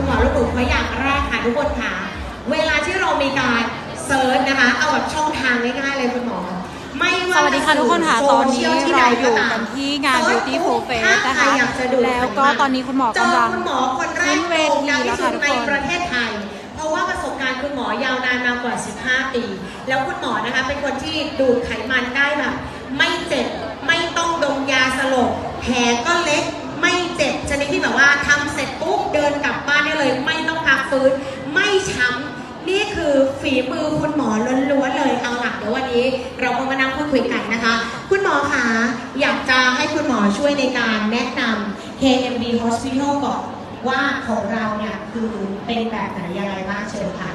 คุณหมอลูกหนูเพราะอย่างแรกค่ะทุกคนค่ะ เวลาที่เรามีการเซิร์ชนะคะ เอาแบบช่องทางง่ายๆเลยคุณหมอ ไม่ว่าสวัสดีค่ะทุกคนค่ะจตอนนี้โซชียลเราใดอยู่ตมกันที่งานเซิร์ช Beauty Full Face ถ้านะใครคะอยากจะดูแล้วก็ตอนนี้คุณหมอกำลังเจอคุณหมอคนแรกขึ้นเวทีโด่งดังที่สุดแล้วค่ะทุกคนในประเทศไทยเพราะว่าประสบการณ์คุณหมอยาวนานมากว่า 15 ปี แล้วคุณหมอนะคะเป็นคนที่ดูดไขมันได้แบบไม่เจ็บ ไม่ต้องดมยาสลบ แผลก็เล็ก ไม่เจ็บ ชนิดที่แบบว่าทำเสร็จปุ๊บเดินกลับบ้านได้ เลยไม่ต้องพักฟื้น ไม่ช้ำนี่คือฝีมือคุณหมอล้วนๆเลยเอาหลักเดี๋ยววันนี้ เราก็มานั่งพูดคุยกันนะคะ คุณหมอคะอยากจะให้คุณหมอช่วยในการแนะนำ KMB Hospital ก่อนว่าของเราเนี่ยคือเป็นแบบไหนยังไงบ้างเชิญค่ะ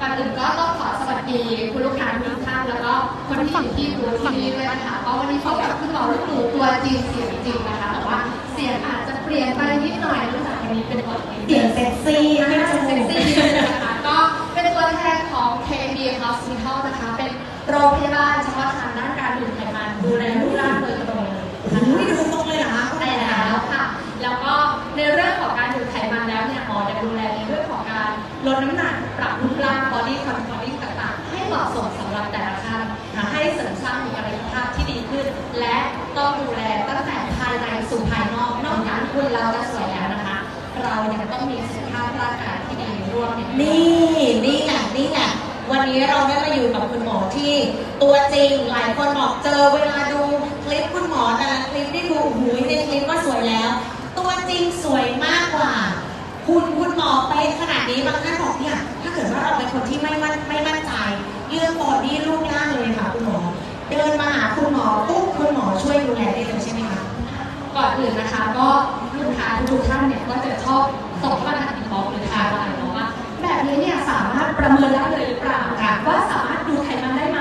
ก่อนอื่นก็ต้องขอสวัสดีคุณลูกค้าทุกท่านแล้วก็คนที่อยู่ที่บูธที่นี่ด้วยนะคะเพราะวันนี้พบกับคุณหมอลูกหนูตัวจริงเสียงจริงนะคะแต่ว่าเสียงอาจจะเปลี่ยนไปนิดหน่อยนื่องจาก วันนี้เป็นบทเสียงเซ็กซี่ไม่จมูเซ็กกซี่นะคะก็เป็นตัวแทนของ KB Hospital นะคะ เป็นโรงพยาบาลเฉพาะทางด้านการดูดไขมันดูแลรูปร่างโดยตรงเลยนะคะ อุ้ยดูตรงเลยเหรอคะได้แล้วค่ะ แล้วก็ในเรื่องของการดูดไขมันแล้วเนี่ยหมอจะดูแลในเรื่องของการลดน้ำหนัก ปรับรูปร่าง body controlling ต่างๆ ให้เหมาะสมสำหรับแต่ละท่านให้เสริมสร้างมีอะไรภาพที่ดีขึ้น และต้องดูแล นี่นี่แหละนี่แหละวันนี้เราได้มาอยู่กับคุณหมอที่ตัวจริงหลายคนบอกเจอเวลาดูคลิปคุณหมอแต่ละคลิปที่ดูหูยในคลิปก็สวยแล้ว ตัวจริงสวยมากกว่า คุณคุณหมอเป๊ะขนาดนี้บางท่านบอกเนี่ยถ้าเกิดว่าเราเป็นคนที่ไม่มั่นไม่มั่นใจเรื่องบอดี้รูปร่างเลยค่ะคุณหมอ เดินมาหาคุณหมอปุ๊บคุณหมอช่วยดูแลได้เลยใช่ไหมคะก่อนอื่นนะคะก็ลูกค้าทุกท่านเนี่ยก็จะชอบส่งเข้ามาอินบ็อกซ์หรือทางไลน์เนาะว่า แบบนี้เนี่ยสามารถประเมินได้เลยหรือเปล่าค่ะว่าสามารถดูไขมันได้ไหม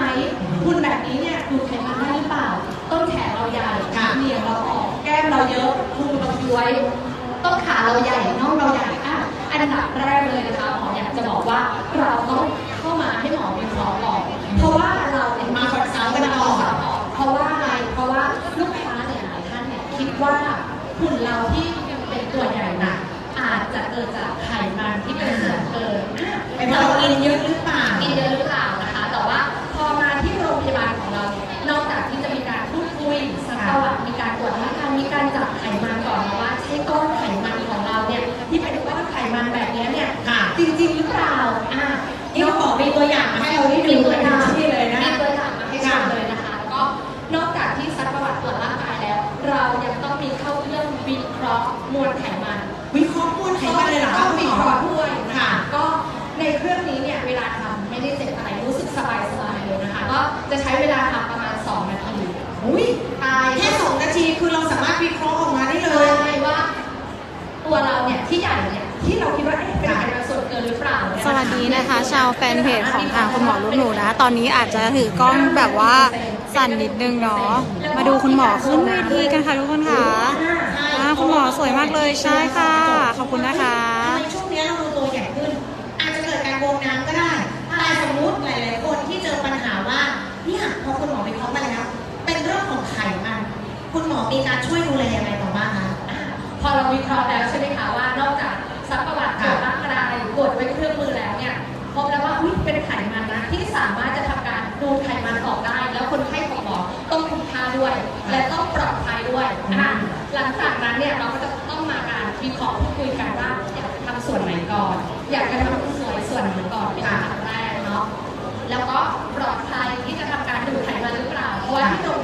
คุณแบบนี้เนี่ยดูไขมันได้หรือเปล่า ต้นแขนเราใหญ่ค่ะเหนียงเราออกแก้มเราเยอะพุงเราย้วยต้นขาเราใหญ่น่องเราใหญ่อะอันดับแรกเลยนะคะหมออยากจะบอกว่าเราต้องเข้ามาให้หมอเคราะห์ก่อนเพราะว่าเราเนี่ยมาคอนซัลท์กันก่อนเพราะว่าอะไรเพราะว่าลูกค้าเนี่ยหลายท่านเนี่ยคิดว่าหุ่นเราที่เป็นตัวใหญ่หน่ะ อาจจะเกิดจากไขมันที่เป็นส่วนเกินอะเป็นเพราะเรากินเยอะหรือเปล่ากินเยอะหรือเปล่านะคะ แต่ว่าพอมาที่โรงพยาบาลของเราเนี่ยนอกจากที่จะมีการพูดคุยสักประวัติมีการตรวจร่างกายมีการจับไขมันก่อนนะว่าใช่ก้อนไขมันของเราเนี่ยที่เป็นก้อนไขมันแบบเนี้ยเนี่ยค่ะจริงๆหรือเปล่าอะนี่เขาบอกมีตัวอย่างมาให้เราได้ดูมีตัวกันอย่าง จะใช้เวลาทำประมาณ 2 นาทีอุ้ยตายแค่สองนาทีคือเราสามารถวิเคราะห์ออกมาได้เลยใช่ว่า ตัวเราเนี่ยที่ใหญ่เนี่ยที่เราคิดว่าเอ๊ะเป็นไขมันส่วนเกินหรือเปล่าเนี่ยสวัสดีนะคะ ชาวแฟนเพจของทางคุณหมอลูกหนูนะ ตอนนี้อาจจะถือกล้องแบบว่าสั่นนิดนึงเนาะมาดูคุณหมอขึ้นเวทีกันค่ะทุกคนค่ะอ่าคุณหมอสวยมากเลยใช่ค่ะ ขอบคุณนะคะ มีการช่วยดูแลยังไงต่อบ้างคะ พอเราวิเคราะห์แล้วใช่ไหมคะว่านอกจากซักประวัติตรวจร่างกายกดไว้เครื่องมือแล้วเนี่ยพบแล้วว่าอุ๊ยเป็นไขมันนะที่สามารถจะทำการดูดไขมันออกได้ แล้วคนไข้ของหมอต้องคุ้มค่าด้วย และต้องปลอดภัยด้วยอะหลังจากนั้นเนี่ยเราก็จะต้องมาการวิเคราะห์พูดคุยกันว่าอยากจะทำส่วนไหนก่อน อยากจะทำสวยส่วนไหนก่อนเป็นอันดับแรกเนาะแล้วก็ปลอดภัยที่จะทำการดูดไขมันหรือเปล่าเพราะว่าที่โรง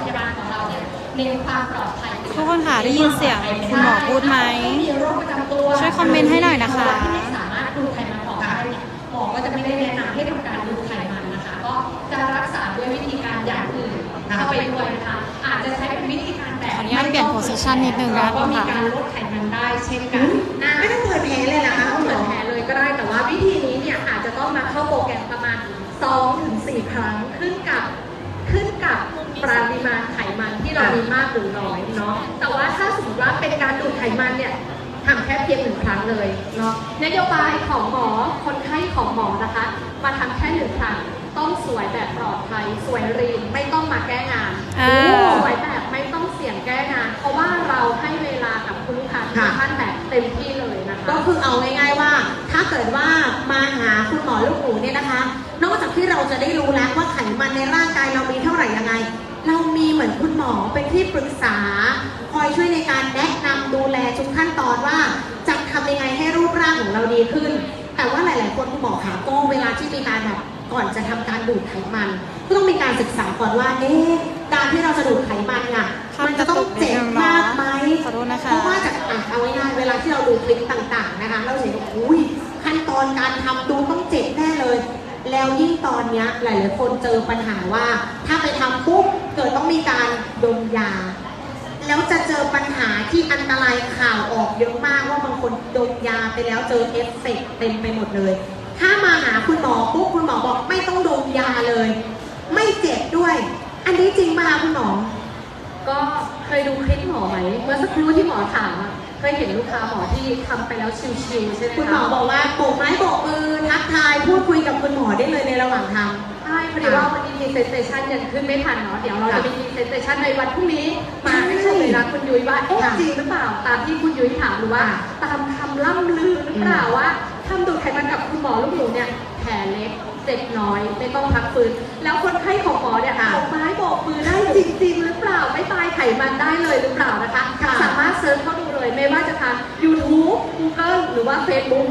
ทุกคนค่ะได้ยินเสียงคุณหมอพูดไหมมีโรคประจำตัวช่วยคอมเมนต์ให้หน่อยนะคะที่ไม่สามารถดูดไขมันออกได้เนี่ยหมอก็จะไม่ได้แนะนำให้ทำการดูดไขมันนะคะ ก็จะรักษาด้วยวิธีการอย่างอื่นเข้าไปด้วยนะคะอาจจะใช้เป็นวิธีการแบบขออนุญาตเปลี่ยน position นิดนึงนะก็มีค่ะการลดไขมันได้เช่นกันอะไม่ต้องเปิดแผลเลยนะคะคุณหมเปิอดแผลเลยก็ได้แต่ว่าวิธีนี้เนี่ยอาจจะต้องมาเข้าโปรแกรมประมาณ2ถึง4ครั้ง มันที่เรามีมากหรือน้อยเนาะแต่ว่าถ้าสมมติว่าเป็นการดูดไขมันเนี่ยทำแค่เพียงหนึ่งครั้งเลยเนาะนโยบายของหมอคนไข้ของหมอนะคะ มาทำแค่หนึ่งครั้งต้องสวยแบบปลอดภัยสวยรีนไม่ต้องมาแก้งานอ่าสวยแบบไม่ต้องเสี่ยงแก้งาน เพราะว่าเราให้เวลากับคุณลูกค้าทุกค่ะท่านแบบเต็มที่เลยนะคะก็คือเอาง่ายๆว่าเกิดว่ามาหาคุณหมอลูกหมูเนี่ยนะคะ นอกจากที่เราจะได้รู้แล้วว่าไขมันในร่างกายเรามีเท่าไหร่ยังไง เรามีเหมือนคุณหมอเป็นที่ปรึกษา คอยช่วยในการแนะนำดูแลทุกขั้นตอนว่าจะทำยังไงให้รูปร่างของเราดีขึ้น แต่ว่าหลาย ๆ คนคุณหมอขาก็เวลาที่มีการแบบก่อนจะทำการดูดไขมัน ก็ต้องมีการศึกษาก่อนว่าเอ๊ะการที่เราจะดูดไขมันอะครับมันจะต้องเจ็บมากไหมขอโทษนะคะเพราะว่าจากอะเอาง่ายๆเวลาที่เราดูคลิปต่าง ๆ นะคะ เราเห็นว่าอุ้ยขั้นตอนการทำดูต้องเจ็บแน่เลย แล้วยิ่งตอนเนี้ยหลายๆคนเจอปัญหาว่า ถ้าไปทำปุ๊บเกิดต้องมีการดมยา แล้วจะเจอปัญหาที่อันตรายข่าวออกเยอะมากว่าบางคนดมยาไปแล้วเจอเอฟเฟกต์เต็มไปหมดเลย ถ้ามาหาคุณหมอปุ๊บคุณหมอบอกไม่ต้องดมยาเลย ไม่เจ็บด้วย อันนี้จริงไหมคะคุณหมอก็เคยดูคลิปหมอไหมเมื่อสักครู่ที่หมอถามอะเคยเห็นลูกค้าหมอที่ทำไปแล้วชิวๆใช่ไหมะคุณหมอบอกว่าโบกไม้โบกมือทักทายพูดคุย งทางใช่พอดีว่าวันนี้มีเซนเซชันยังขึ้นไม่ทันเนาะ เดี๋ยวเราจะมีเซนเซชันในวันพรุ่งนี้มาให้ชมเลยนะคุณยุ้ยว่าเอ๊ะค่ะจริงหรือเปล่า ตามที่คุณยุ้ยถามหรือว่าค่ะตามคำล่ำลือหรือเปล่าว่าทำดูดไขมันกับคุณหมอลูกหนูเนี่ยแผลเล็กเจ็บน้อยไม่ต้องพักฟื้นแล้วคนไข้ของหมอเนี่ยค่ะโบกไม้โบกมือได้จริงๆหรือเปล่าไม่ตายไขมันได้เลยหรือเปล่านะคะค่ะสามารถเซิร์ชเข้าดูเลยไม่ว่าจะทาง YouTube Google หรือว่า Facebook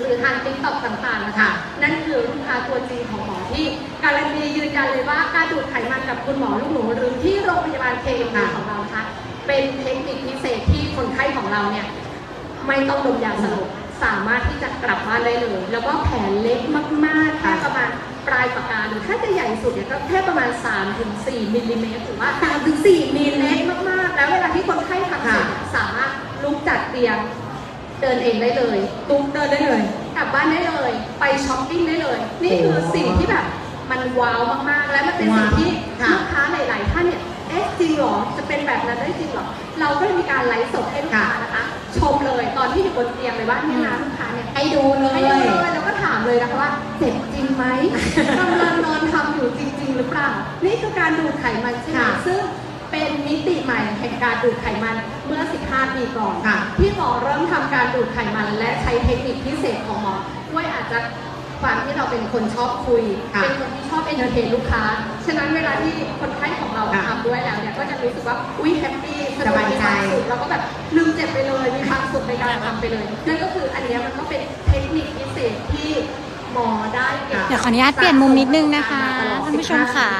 หรือทาง TikTok ต่างๆนะคะ นั่นคือลูกค้าตัวจริงของหมอที่การันตียืนยันเลยว่าการดูดไขมันกับคุณหมอลูกหนูหรือที่โรงพยาบาลเคเอ็มของเรานะคะเป็นเทคนิคพิเศษที่คนไข้ของเราเนี่ยไม่ต้องดมยาสลบสามารถที่จะกลับบ้านได้เลย แล้วก็แผลเล็กมากๆแค่ประมาณปลายปากกาหรือถ้าจะใหญ่สุดเนี่ยก็แค่ประมาณ 3-4มิลลิเมตรหรือว่าสามถึงสี่มิลเล็เล็กกมากๆ แล้วเวลาที่คนไข้ทำเสร็จค่ะสามารถลุกจากเตียง เดินเองได้เลยตุ้มเดินได้เลย กลับบ้านได้เลย ไปช้อปปิ้งได้เลย นี่คือสิ่งที่แบบมันว้าวมากๆ และมันเป็นสิ่งที่ว้าวค่ะลูกค้าหลายๆท่านเนี่ยเอ๊ะจริงเหรอจะเป็นแบบนั้นได้จริงเหรอเราก็เลยมีการไลฟ์สดให้ลูกค้านะคะ ชมเลยตอนที่อยู่บนเตียงเลยว่าเนี่ยนะลูกค้าเนี่ยให้ดูเลยให้ดูเลยแล้วก็ถามเลยนะคะว่าเจ็บจริงไหมกำลังนอนทำอยู่จริง ๆ หรือเปล่า นี่คือการดูดไขมันใช่ไหมค่ะซึ่งเป็นมิติใหม่แห่งการดูดไขมันเมื่อ 15 ปีก่อนค่ะที่หมอเริ่มทำ การดูดไขมันและใช้เทคนิคพิเศษของหมอด้วยอาจจะความที่เราเป็นคนชอบคุย ค่ะเป็นคนที่ชอบเอนเตอร์เทนลูกค้า ฉะนั้นเวลาที่คนไข้ของเราค่ะทำด้วยแล้วเนี่ยก็จะรู้สึกว่า อุ้ยแฮปปี้สสนุกบายมีใจความสุขแล้วก็แบบลืมเจ็บไปเลย มีความสุขในการทำไปเลย นั่นก็คืออันเนี้ยมันก็เป็นเทคนิคพิเศษที่หมอได้ก็บ เดี๋ยวขออนุญาตเปลี่ยนมุมนิดนึงนะคะท่านผู้ชมค่ะ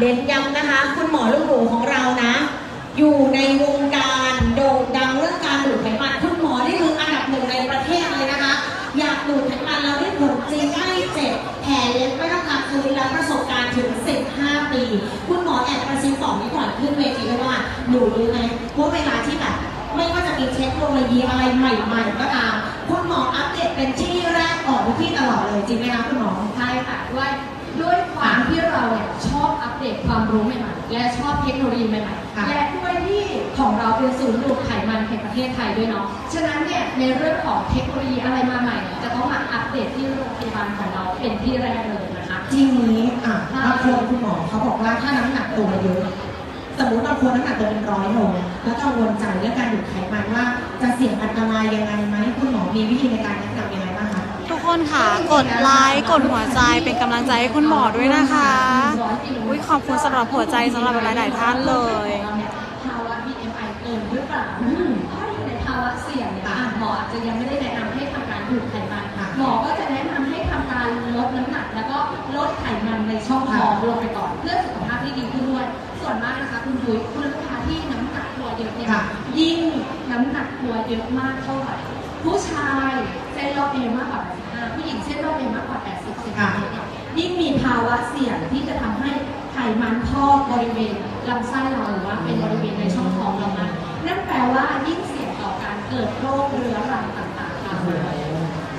เน้นย้ำนะคะ คุณหมอลูกหนูของเรานะ อยู่ในวงการโด่งดังเรื่อง 15ปีคุณหมอแอบกระซิบบอกนี้ก่อนขึ้นเวทีด้วยว่าหนูรู้ไหมว่าเวลาที่แบบไม่ว่าจะมีเทคโนโลยีอะไรใหม่ ๆ ก็ตาม คุณหมออัปเดตเป็นที่แรกออกทุกที่ตลอดเลยจริงไหมคะคุณหมอ ใช่ค่ะด้วยด้วยความที่เราเนี่ยชอบอัปเดตความรู้ใหม่ๆ และชอบเทคโนโลยีใหม่ค่ะๆและด้วยที่ของเราเป็นศูนย์ดูดไขมันแห่งประเทศไทยด้วยเนาะ ฉะนั้นเนี่ยในเรื่องของเทคโนโลยีอะไรมาใหม่เนี่ยจะต้องมาอัปเดตที่โรงพยาบาลของเราเป็นที่แรกเลยนะคะ ทีนี้อะบางคนคุณหมอเขาบอกว่าถ้าน้ำหนักตัวเยอะสมมติบางคนน้ำหนักตัวเป็นร้อยโลแล้วกังวลใจเรื่องการดูดไขมันว่า จะเสี่ยงอันตรายยังไงไหมคุณหมอมีวิธีในการแนะนำยังไงบ้างคะทุกคนค่ะกดไลค์กดหัวใจเป็นกำลังใจให้คุณหมอด้วยนะคะอุ้ยขอบคุณสำหรับหัวใจสำหรับหลายๆท่านเลยภาวะ BMI เกินหรือเปล่าถ้าอยู่ในภาวะเสี่ยงเนี่ยอะหมออาจจะยังไม่ได้แนะนำให้ทำการดูดไขมันค่ะหมอก็จะ ช่องท้องลงไปก่อน เพื่อสุขภาพที่ดีขึ้นด้วย ส่วนมากนะคะคุณยุ้ยคุณลูกค้าที่น้ำหนักตัวเยอะเนี่ยค่ะ ยิ่งน้ำหนักตัวเยอะมากเท่าไหร่ผู้ชายเส้นรอบเอวมากกว่า85ผู้หญิงเส้นรอบเอวมากกว่า 80เซนติเมตรเนี่ยยิ่งมีภาวะเสี่ยงที่จะทำให้ไขมันพอกบริเวณลำไส้เราหรือว่าเป็นบริเวณในช่องท้องเรามานั่นแปลว่ายิ่งเสี่ยงต่อการเกิดโรคเรื้อรังต่างๆตามมา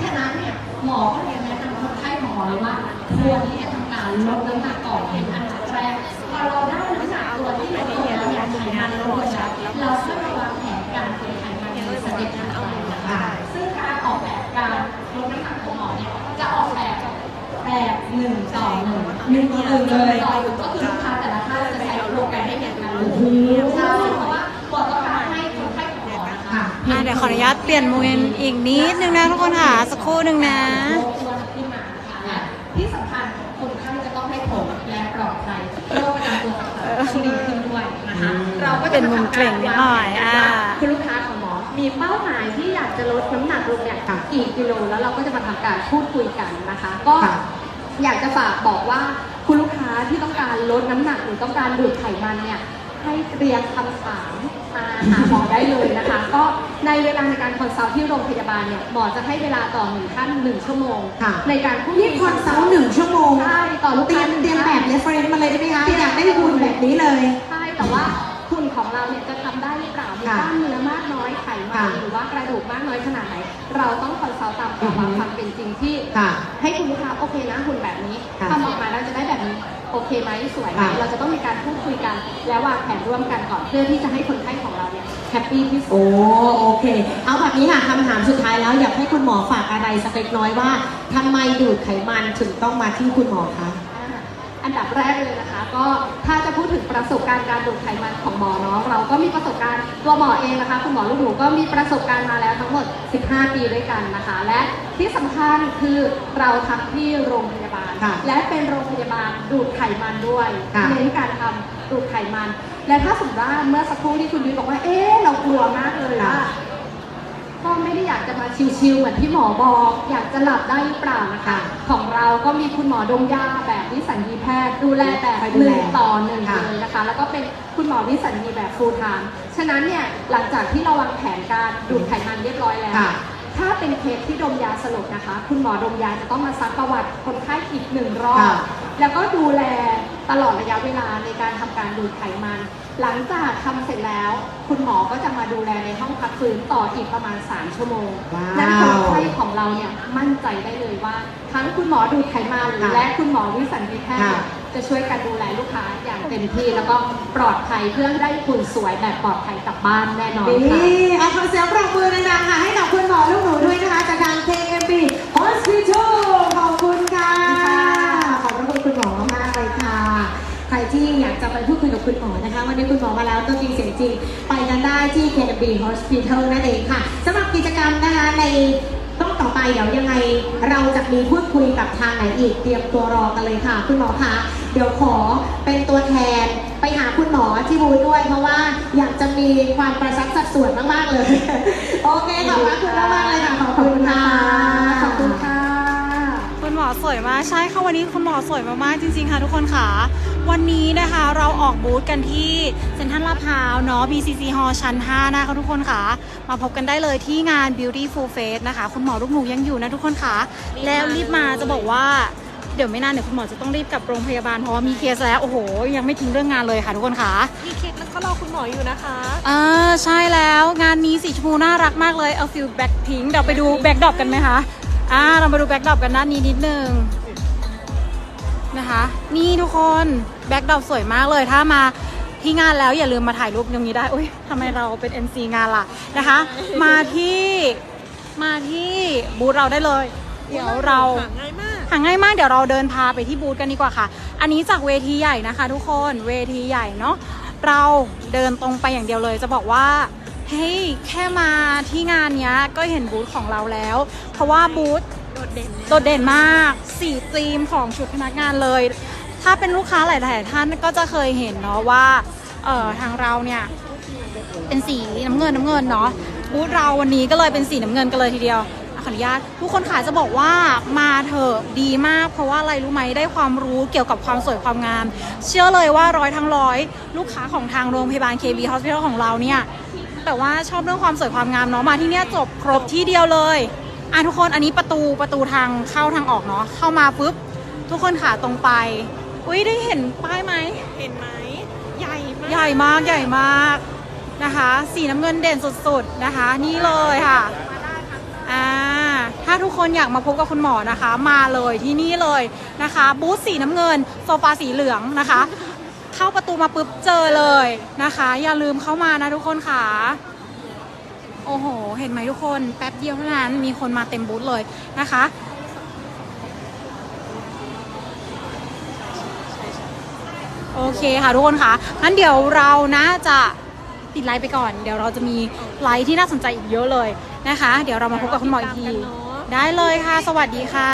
ฉะนั้นเนี่ยหมอก็เลยแนะนำคนไข้ของหมอเลยว่าควรที่จะ การลดน้ำหนักก่อนเป็นอันดับแรกพอเราได้น้ำหนักตัวที่ลดลงแล้วเนี่ยไขมันลดลงแล้วเราค่อยมาวางแผนการลดไขมันในสเต็ปถัดไปนะคะซึ่งการออกแบบการลดน้ำหนักของหมอเนี่ยจะออกแบบแบบหนึ่งต่อหนึ่งหนึ่งต่อหนึ่งเลยต่อหนึ่งก็คือลูกค้าแต่ละท่านจะใช้โปรแกรมให้เหมือนกันเลยใช่เพราะว่าหมอต้องการให้คนไข้ของหมอนะคะค่ะอะเดี๋ยวขออนุญาตเปลี่ยนมุมอีกนิดนึงนะทุกคนค่ะสักครู่หนึ่งนะ นมุมเกร็งนิดหน่อยอ่าคุณลูกค้าของหมอ มีเป้าหมายที่อยากจะลดน้ำหนักลงเนี่ยกี่กิโล แล้วเราก็จะมาทำการพูดคุยกันนะคะ ก็ค่ะ อยากจะฝากบอกว่าคุณลูกค้าที่ต้องการลดน้ำหนักหรือต้องการดูดไขมันเนี่ยให้เตรียมคำถามมาหาหมอได้เลยนะคะ ก็ในเวลาในการคอนซัลท์ที่โรงพยาบาลเนี่ยหมอจะให้เวลาต่อหนึ่งท่านหนึ่งชั่วโมง ค่ะ ในการพูดนี่คอนซัลท์หนึ่งชั่วโมงใช่ต่อลูกเตรีค้ายมเตรียมแบบเรฟเฟรนซ์มาเลยได้ไหมคะ อยากได้หุ่นแบบนี้เลย ใช่แต่ว่า หุ่นของเราเนี่ยจะทำได้หรือเปล่ามีค่ะกล้ามเนื้อมากน้อยไขมัค่ะนหรือว่ากระดูกมากน้อยขนาดไหน เราต้องคอนซัลท์ตามภาวะความเป็นจริงที่ค่ะให้คุณลูกค้าโอเคนะหุ่นแบบนี้ค่ะทำออกมาแล้วจะได้แบบนี้โอเคไหมสวยไหมค่ะเราจะต้องมีการพูดคุยกัน และวางแผนร่วมกันก่อนเพื่อที่จะให้คนไข้ของเราเนี่ยแฮปปี้ที่สุดโอ้โอเค เอาแบบนี้ค่ะคำถามสุดท้ายแล้วอยากให้คุณหมอฝากอะไรสักเล็กน้อยว่าทำไมดูดไขมันถึงต้องมาที่คุณหมอคะ อันดับแรกเลยนะคะ ก็ถ้าจะพูดถึงประสบการณ์การดูดไขมันของหมอเนาะเราก็มีประสบการณ์ตัวหมอเองนะคะ คุณหมอลูกหนูก็มีประสบการณ์มาแล้วทั้งหมด 15 ปีด้วยกันนะคะ และที่สำคัญคือเราทำที่โรงพยาบาลค่ะและเป็นโรงพยาบาลดูดไขมันด้วยค่ะเน้นการทำดูดไขมัน และถ้าสมมติว่าเมื่อสักครู่ที่คุณยุ้ยบอกว่าเอ๊ะเรากลัวมากเลยว่า ก็ไม่ได้อยากจะมาชิวๆเหมือนที่หมอบอก อยากจะหลับได้หรือเปล่านะคะ ของเราก็มีคุณหมอดงยาแบบวิสัญญีแพทย์ดูแลแบบคอยดูหนึ่งต่อหนึ่งเลยนะคะ แล้วก็เป็นคุณหมอวิสัญญีแบบฟูลไทม์ฉะนั้นเนี่ยหลังจากที่เราวางแผนการดูดไขมันเรียบร้อยแล้ว ถ้าเป็นเคสที่ดมยาสลบนะคะ คุณหมอดมยาจะต้องมาซักประวัติคนไข้อีกหนึ่งรอบ ค่ะ แล้วก็ดูแลตลอดระยะเวลาในการทำการดูดไขมัน หลังจากทำเสร็จแล้ว คุณหมอก็จะมาดูแลในห้องพักฟื้นต่ออีกประมาณ 3 ชั่วโมง ว้าว นั้นคนไข้ของเราเนี่ยมั่นใจได้เลยว่า ทั้งคุณหมอดูดไขมันค่ะและคุณหมอวิสัญญีแพทย์ค่ะ จะช่วยกันดูแลลูกค้าอย่างเต็มที่แล้วก็ปลอดภัยเพื่อให้ได้คุณสวยแบบปลอดภัยกลับบ้านแน่นอนค่ะ นี่เอาขอเสี วันนี้คุณหมอมาแล้วตัวจริงเสียงจริง ไปกันได้ที่ KMB Hospital นั่นเองค่ะสำหรับกิจกรรมนะคะในต้องต่อไปเดี๋ยวยังไงเราจะมีพูดคุยกับทางไหนอีกเตรียมตัวรอกันเลยค่ะ คุณหมอคะเดี๋ยวขอเป็นตัวแทนไปหาคุณหมอที่บูธด้วย เพราะว่าอยากจะมีความประชับสัดส่วนมากๆเลย โอเคขอบพระคุณมากๆเลยค่ะขอบคุณค่ะขอบคุณค่ะคุณหมอสวยมากใช่ค่ะวันนี้คุณหมอสวยมากๆจริง ๆ ค่ะทุกคนค่ะ วันนี้นะคะเราออกบูธกันที่เซ็นทรัลลาดพร้าวเนาะ BCC Hall ชั้น 5 นะคะทุกคนค่ะ มาพบกันได้เลยที่งาน Beautiful Face นะคะ คุณหมอลูกหนูยังอยู่นะทุกคนค่ะ แล้วรีบมาจะบอกว่าเดี๋ยวไม่นานเดี๋ยวคุณหมอจะต้องรีบกลับโรงพยาบาลเพราะว่ามีเคสแล้ว โอ้โห ยังไม่ทิ้งเรื่องงานเลยค่ะทุกคนค่ะ มีเคสแล้วก็รอคุณหมออยู่นะคะอ่าใช่แล้วงานนี้สีชมพูน่ารักมากเลยเอาฟิลแบ็คพิงเดี๋ยวไปดูแบ็คดรอปกันไหมคะอ่าเราไปดูแบ็คดรอปกันด้านนี้นิดนึง นะคะ นี่ทุกคนแบ็คดรอปสวยมากเลยถ้ามาที่งานแล้วอย่าลืมมาถ่ายรูปตรงนี้ได้อุ้ยทำไมเราเป็น NC งานล่ะนะคะ มาที่มาที่บูธเราได้เลย เดี๋ยวเราหาง่ายมากหาง่ายมากเดี๋ยวเราเดินพาไปที่บูธกันดีกว่าค่ะ อันนี้จากเวทีใหญ่นะคะ ทุกคนเวทีใหญ่เนาะเราเดินตรงไปอย่างเดียวเลย จะบอกว่าเฮ้ยแค่มาที่งานเนี้ยก็เห็นบูธของเราแล้ว เพราะว่าบูธ โดดเด่นโดดเด่นมากสีธีมของชุดพนักงานเลย ถ้าเป็นลูกค้าหลายๆท่านก็จะเคยเห็นเนาะว่าเออทางเราเนี่ยเป็นสีน้ำเงินน้ำเงินเนาะบูธเราวันนี้ก็เลยเป็นสีน้ำเงินกันเลยทีเดียวขออนุญาตทุกคนค่ะจะบอกว่ามาเถอะดีมาก เพราะว่าอะไรรู้ไหมได้ความรู้เกี่ยวกับความสวยความงาม เชื่อเลยว่าร้อยทั้งร้อยลูกค้าของทางโรงพยาบาล KB Hospital ของเราเนี่ย แต่ว่าชอบเรื่องความสวยความงามเนาะมาที่เนี่ยจบครบที่เดียวเลย อะทุกคนอันนี้ประตูประตูทางเข้าทางออกเนาะเข้ามาปุ๊บทุกคนค่ะตรงไป อุ้ยได้เห็นป้ายไหมเห็นไหมใหญ่มากใหญ่มากใหญ่มากนะคะ สีน้ำเงินเด่นสุดๆนะคะ นี่เลยค่ะอ่าถ้าทุกคนอยากมาพบกับคุณหมอนะคะ มาเลยที่นี่เลยนะคะ บูธสีน้ำเงิน โซฟาสีเหลืองนะคะ เข้าประตูมาปุ๊บเจอเลยนะคะ อย่าลืมเข้ามานะทุกคนค่ะ โอ้โห เห็นไหมทุกคน แป๊บเดียวเท่านั้น มีคนมาเต็มบูธเลยนะคะ โอเคค่ะทุกคนค่ะ งั้นเดี๋ยวเรานะจะปิดไลฟ์ไปก่อน เดี๋ยวเราจะมีไลฟ์ที่น่าสนใจอีกเยอะเลยนะคะ เดี๋ยวเรามาพบกับคุณหมออีกที ได้เลยค่ะ สวัสดีค่ะ